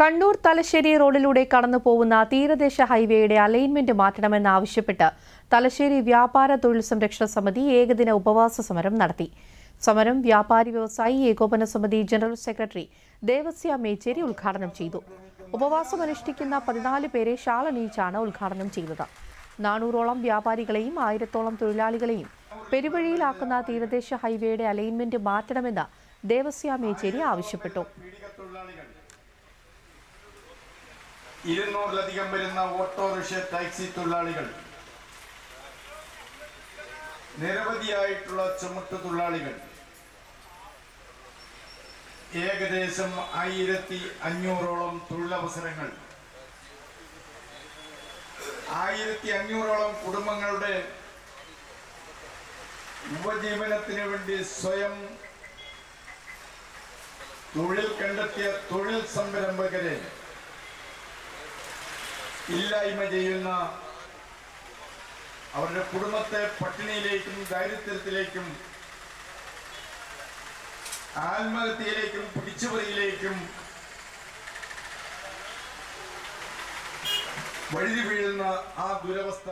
കണ്ണൂർ തലശ്ശേരി റോഡിലൂടെ കടന്നു പോകുന്ന തീരദേശ ഹൈവേയുടെ അലൈൻമെന്റ് മാറ്റണമെന്നാവശ്യപ്പെട്ട് തലശ്ശേരി വ്യാപാര തൊഴിൽ സംരക്ഷണ സമിതി ഏകദിന ഉപവാസ സമരം നടത്തി. സമരം വ്യാപാരി വ്യവസായി ഏകോപന സമിതി ജനറൽ സെക്രട്ടറി ദേവസ്യ മേച്ചേരി ഉദ്ഘാടനം ചെയ്തു. ഉപവാസം അനുഷ്ഠിക്കുന്ന പതിനാല് പേരെ ഷാളണിയിച്ചാണ് ഉദ്ഘാടനം ചെയ്തത്. നാനൂറോളം വ്യാപാരികളെയും ആയിരത്തോളം തൊഴിലാളികളെയും പെരുവഴിയിലാക്കുന്ന തീരദേശ ഹൈവേയുടെ അലൈൻമെന്റ് മാറ്റണമെന്ന് ദേവസ്യ മേച്ചേരി ആവശ്യപ്പെട്ടു. ഇരുന്നൂറിലധികം വരുന്ന ഓട്ടോറിക്ഷ ടാക്സി തൊഴിലാളികൾ. നിരവധിയായിട്ടുള്ള ചുമട്ടു തൊഴിലാളികൾ. ഏകദേശം ആയിരത്തി അഞ്ഞൂറോളം തൊഴിലവസരങ്ങൾ. ആയിരത്തി അഞ്ഞൂറോളം കുടുംബങ്ങളുടെ ഉപജീവനത്തിന് വേണ്ടി സ്വയം തൊഴിൽ കണ്ടെത്തിയ തൊഴിൽ സംരംഭകരെ ഇല്ലായ്മ ചെയ്യുന്ന അവരുടെ കുടുംബത്തെ പട്ടിണിയിലേക്കും ദാരിദ്ര്യത്തിലേക്കും ആത്മഹത്യയിലേക്കും പിടിച്ചുപറിയിലേക്കും വഴുതി വീഴുന്ന ആ ദുരവസ്ഥ.